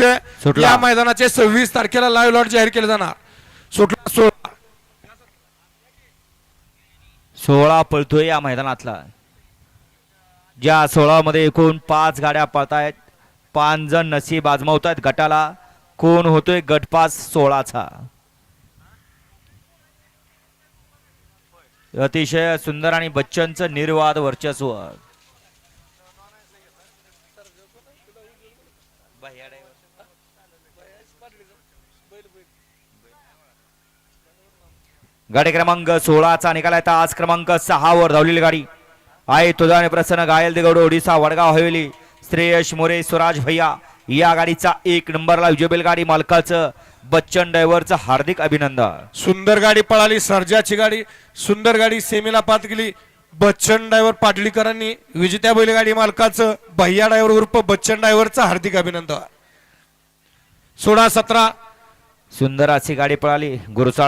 या मैदानाचे सव्वीस तारखेला लाईव्ह लॉट जाहीर केले जाणार. सुटला सोळा. सोळा पळतोय या मैदानातला. ज्या सोळामध्ये एकूण पाच गाड्या पळतायत पाच जण नशीब आजमावत आहेत गटाला. कोण होतोय गटपास सोळाचा? अतिशय सुंदर आणि बच्चनचं निर्वाद वर्चस्व. गाडी क्रमांक सोळाचा निकाल आहे तास क्रमांक सहा वर धावलेली गाडी आहे. तुझा आणि प्रसन्न गायल देगौड ओडिसा वडगाव हवेली. श्रेयश मोरे स्वराज भैया या गाडीचा एक नंबरला विजयबेल गाडी. मालकाचं बच्चन ड्रायव्हरचं हार्दिक अभिनंदन. सुंदर गाडी पळाली सर्जाची गाडी. सुंदर गाडी सेमीला पात गेली. बच्चन ड्रायव्हर पाटलीकरांनी विजेत्या बैलगाडी मालकाचं भैया ड्रायव्हर उर्फ बच्चन ड्रायव्हरचं हार्दिक अभिनंदन. सोळा सतरा. सुंदर अशी गाडी पळाली गुरुचा